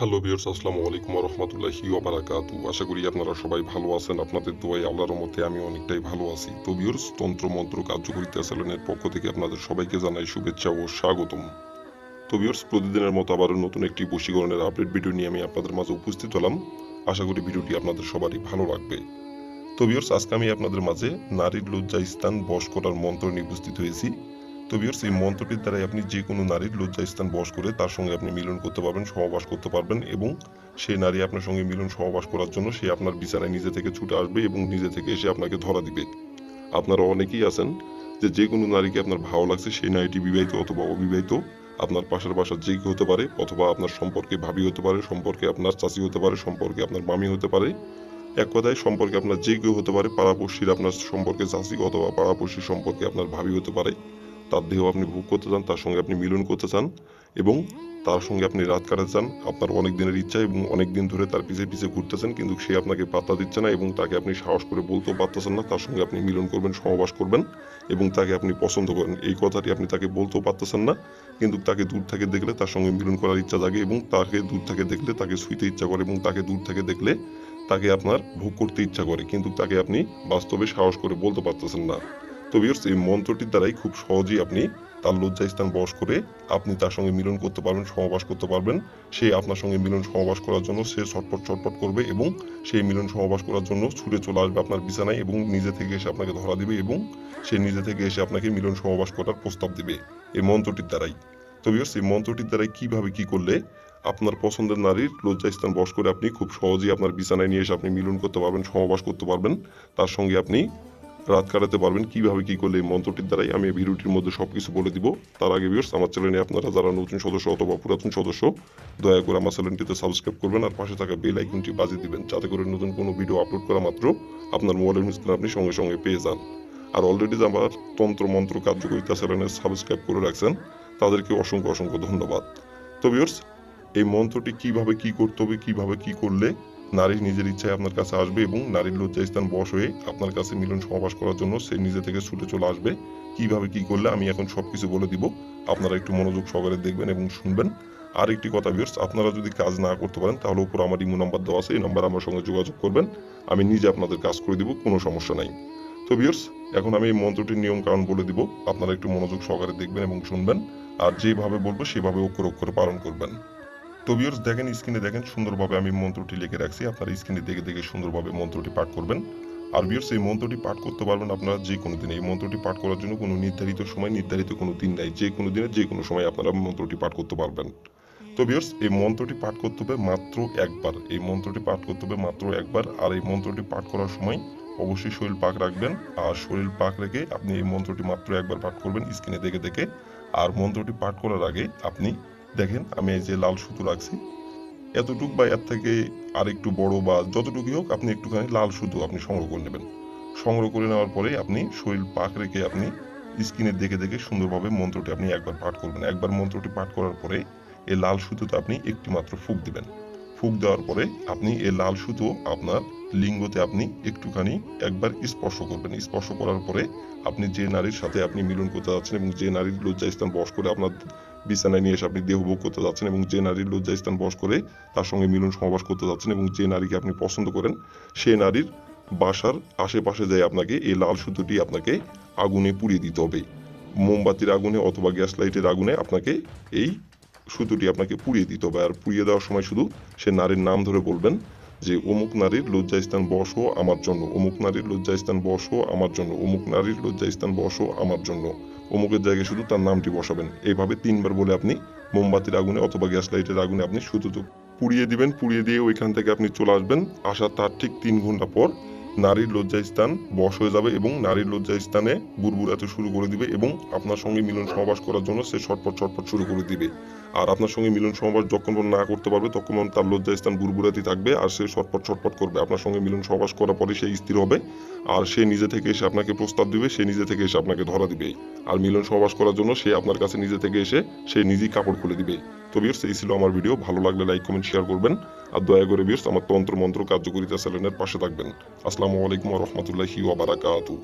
Hello বিয়ার্স আসসালামু আলাইকুম রহমতুল্লাহি ওবারাকাতু আশা করি আপনারা সবাই ভালো আছেন। আপনাদের দোয়াই আল্লাহর মতে আমি অনেকটাই ভালো আছি। তো তন্ত্র মন্ত্র কার্যকরিতা চ্যানেলের পক্ষ থেকে আপনাদের সবাইকে জানাই শুভেচ্ছা ও স্বাগতম। তো বিয়ার্স প্রতিদিনের মতো আবারও নতুন একটি বশীকরণের আপডেট ভিডিও নিয়ে আমি আপনাদের মাঝে উপস্থিত হলাম। আশা করি ভিডিওটি আপনাদের সবারই ভালো লাগবে। তো বিয়ার্স আজকে আমি আপনাদের মাঝে নারীর লজ্জা স্থান বশ করার মন্ত্র নিয়ে উপস্থিত হয়েছি। তো বিয়ার্স এই মন্ত্রটির দ্বারাই আপনি যে কোনো নারীর লজ্জা স্থান বশ করে তার সঙ্গে আপনি মিলন করতে পারবেন সহবাস করতে পারবেন এবং সেই নারী আপনার সঙ্গে মিলন সহবাস করার জন্য সে আপনার বিছানায় নিজে থেকে ছুটে আসবে এবং নিজে থেকে এসে আপনাকে ধরা দিবে। আপনারা অনেকেই আছেন যে যে কোনো নারীকে আপনার ভালো লাগছে সেই নারীটি বিবাহিত অথবা অবিবাহিত, আপনার পাশের বাসার যে হতে পারে অথবা আপনার সম্পর্কে ভাবি হতে পারে, সম্পর্কে আপনার চাচি হতে পারে, সম্পর্কে আপনার মামি হতে পারে। এক কথায় সম্পর্কে আপনার যে কেউ হতে পারে, পাড়াপড়শির আপনার সম্পর্কে চাচি অথবা পাড়াপড়শির সম্পর্কে আপনার ভাবি হতে পারে। তার দেহ আপনি ভোগ করতে চান, তার সঙ্গে আপনি মিলন করতে চান এবং তার সঙ্গে আপনি রাত কাটাতে চান, আপনার অনেক দিনের ইচ্ছা এবং অনেক দিন ধরে তার পিছে পিছে ঘুরতেছেন কিন্তু সে আপনাকে পাত্তা দিচ্ছে না এবং তাকে আপনি সাহস করে বলতেও পারতেছেন না, তার সঙ্গে আপনি মিলন করবেন, সহবাস করবেন এবং তাকে আপনি পছন্দ করেন। এই কথাটি আপনি তাকে বলতেও পারতেছেন না, কিন্তু তাকে দূর থেকে দেখলে তার সঙ্গে মিলন করার ইচ্ছা জাগে এবং তাকে দূর থেকে দেখলে তাকে শুইতে ইচ্ছা করে এবং তাকে দূর থেকে দেখলে তাকে আপনার ভোগ করতে ইচ্ছা করে, কিন্তু তাকে আপনি বাস্তবে সাহস করে বলতে পারতেছেন না। তো ভিউয়ার্স এই মন্ত্রটির দ্বারাই খুব সহজেই আপনি তার লজ্জা স্থান বশ করে আপনি তার সঙ্গে মিলন করতে পারবেন সহবাস করতে পারবেন। সে আপনার সঙ্গে মিলন সহবাস করার জন্য সে ছটপট ছটপট করবে এবং সেই মিলন সহবাস করার জন্য ছুটে চলে আসবে আপনার বিছানায় এবং নিজে থেকে এসে আপনাকে ধরা দিবে এবং সে নিজে থেকে এসে আপনাকে মিলন সহবাস করার প্রস্তাব দিবে এই মন্ত্রটির দ্বারাই। তো ভিউয়ার্স এই মন্ত্রটির দ্বারাই কীভাবে কি করলে আপনার পছন্দের নারীর লজ্জা স্থান বশ করে আপনি খুব সহজেই আপনার বিছানায় নিয়ে এসে আপনি মিলন করতে পারবেন সহবাস করতে পারবেন। তার সঙ্গে আপনি রাত কাটাতে পারবেন কীভাবে কি করলে এই মন্ত্রটির দ্বারাই আমি ভিডিওটির মধ্যে সবকিছু বলে দিব। তার আগে ভিউয়ার্স আমার চ্যানেলে আপনারা যারা নতুন সদস্য অথবা পুরাতন সদস্য, দয়া করে আমার চ্যানেলটিতে সাবস্ক্রাইব করবেন আর পাশে থাকা বেল আইকনটি বাজিয়ে দিবেন যাতে করে নতুন কোনো ভিডিও আপলোড করা মাত্র আপনার মোবাইলের স্ক্রিনে আপনি সঙ্গে সঙ্গে পেয়ে যান। আর অলরেডি আমার তন্ত্র মন্ত্র কার্যকরিতা চ্যানেলে সাবস্ক্রাইব করে রাখছেন, তাদেরকে অসংখ্য অসংখ্য ধন্যবাদ। তো ভিউয়ার্স এই মন্ত্রটি কীভাবে কি করতে হবে, কীভাবে কি করলে নারী নিজের ইচ্ছায় আপনার কাছে আসবে এবং নারীর লজ্জাস্থান বশ হয়ে আপনার কাছে মিলন সমাবাস করার জন্য সে নিজে থেকে ছুটে চলে আসবে। কীভাবে কি করলে আমি এখন সবকিছু বলে দিব। আপনারা একটু মনোযোগ সহকারে দেখবেন এবং শুনবেন। আর একটি কথা ভিউর্স আপনারা যদি কাজ না করতে পারেন, তাহলে উপর আমার ইমো নাম্বার দেওয়া আছে। এই নাম্বার আমার সঙ্গে যোগাযোগ করবেন। আমি নিজে আপনাদের কাজ করে দিব, কোনো সমস্যা নাই। তো ভিউর্স এখন আমি এই মন্ত্রটির নিয়ম কারণ বলে দিব। আপনারা একটু মনোযোগ সহকারে দেখবেন এবং শুনবেন। আর যেভাবে বলব, সেভাবে অক্ষর অক্ষরে পালন করবেন। তো ভিউয়ার্স দেখেন স্ক্রিনে দেখেন সুন্দরভাবে আমি মন্ত্রটি লিখে রাখছি। আপনারা স্ক্রিনে দেখে দেখে সুন্দরভাবে মন্ত্রটি পাঠ করবেন। আর ভিউয়ার্স এই মন্ত্রটি পাঠ করতে পারবেন আপনারা যে কোনো দিনে। এই মন্ত্রটি পাঠ করার জন্য কোনো নির্ধারিত সময়, নির্ধারিত কোনো দিন নাই। যে কোনো দিনে যে কোনো সময় আপনারা মন্ত্রটি পাঠ করতে পারবেন। তো ভিউয়ার্স এই মন্ত্রটি পাঠ করতে হবে মাত্র একবার। এই মন্ত্রটি পাঠ করতে হবে মাত্র একবার। আর এই মন্ত্রটি পাঠ করার সময় অবশ্যই শরীর পাক রাখবেন। আর শরীর পাক রেখে আপনি এই মন্ত্রটি মাত্র একবার পাঠ করবেন স্ক্রিনে দেখে দেখে। আর মন্ত্রটি পাঠ করার আগে আপনি দেখেন, আমি এই যে লাল সুতো রাখছি, এতটুক বা এর থেকে আর একটু বড় বা যতটুকুই হোক, আপনি একটুখানি লাল সুতো আপনি সংগ্রহ করে নেবেন। সংগ্রহ করে নেওয়ার পরে আপনি শরীর পাক রেখে আপনি স্ক্রিনে দেখে দেখে সুন্দরভাবে মন্ত্রটি আপনি একবার পাঠ করবেন। একবার মন্ত্রটি পাঠ করার পরে এই লাল সুতোতে আপনি একটি মাত্র ফুক দিবেন। ফুক দেওয়ার পরে আপনি এই লাল সুতো আপনার লিঙ্গতে আপনি একটুখানি একবার স্পর্শ করবেন। স্পর্শ করার পরে আপনি যে নারীর সাথে আপনি মিলন করতে যাচ্ছেন এবং যে নারীর লজ্জা স্থান বস করে আপনার বিছানায় নিয়ে এসে আপনি দেহ ভোগ করতে যাচ্ছেন এবং যে নারীর লজ্জা স্থান বস করে তার সঙ্গে মিলন সমাবাস করতে যাচ্ছেন এবং যে নারীকে আপনি পছন্দ করেন, সে নারীর বাসার আশেপাশে যায় আপনাকে এই লাল সুতোটি আপনাকে আগুনে পুড়িয়ে দিতে হবে। মোমবাতির আগুনে অথবা গ্যাস লাইটের আগুনে আপনাকে এই সুতোটি আপনাকে পুড়িয়ে দিতে হবে। আর পুড়িয়ে দেওয়ার সময় শুধু সে নারীর নাম ধরে বলবেন যে অমুক নারীর লজ্জাস্থান বসো, আমার জন্য। অমুক নারীর লজ্জাস্থান বসো, আমার জন্য। অমুক নারীর লজ্জাস্থান বসো, আমার জন্য। অমুকের জায়গায় শুধু তার নামটি বসাবেন। এইভাবে তিনবার বলে আপনি মোমবাতির আগুনে অথবা গ্যাস লাইটের আগুনে আপনি সুতো পুড়িয়ে দিবেন, পুড়িয়ে দিয়ে ওইখান থেকে আপনি চলে আসবেন। আসার তার ঠিক তিন ঘণ্টা পর নারীর লজ্জাস্থান বশ হয়ে যাবে এবং নারীর লজ্জাস্থানে বুড়বুড়াতে শুরু করে দিবে এবং আপনার সঙ্গে মিলন সমাবাস করার জন্য সে ছটপট ছটপট শুরু করে দিবে। আর আপনার সঙ্গে মিলন সমাবাস যখন না করতে পারবে, তখন তার লজ্জাস্থান বুড়বুড়াতি থাকবে আর সে ছটপট ছটপট করবে। আপনার সঙ্গে মিলন সমাবাস করার পরে সে স্থির হবে আর সে নিজে থেকে এসে আপনাকে প্রস্তাব দিবে, সে নিজে থেকে এসে আপনাকে ধরা দিবে। আর মিলন সমাবাস করার জন্য সে আপনার কাছে নিজে থেকে এসে সে নিজেই কাপড় খুলে দিবে। তো বিয়ার্স এই ছিল আমার ভিডিও ভালো লাগলে লাইক কমেন্ট শেয়ার করবেন। আর দয়া করে বিয়ার্স আমার তন্ত্র মন্ত্র কার্যকরিতা চ্যানেলের পাশে থাকবেন। আসসালামু আলাইকুম রহমতুল্লাহি ওয়াবারাকাতু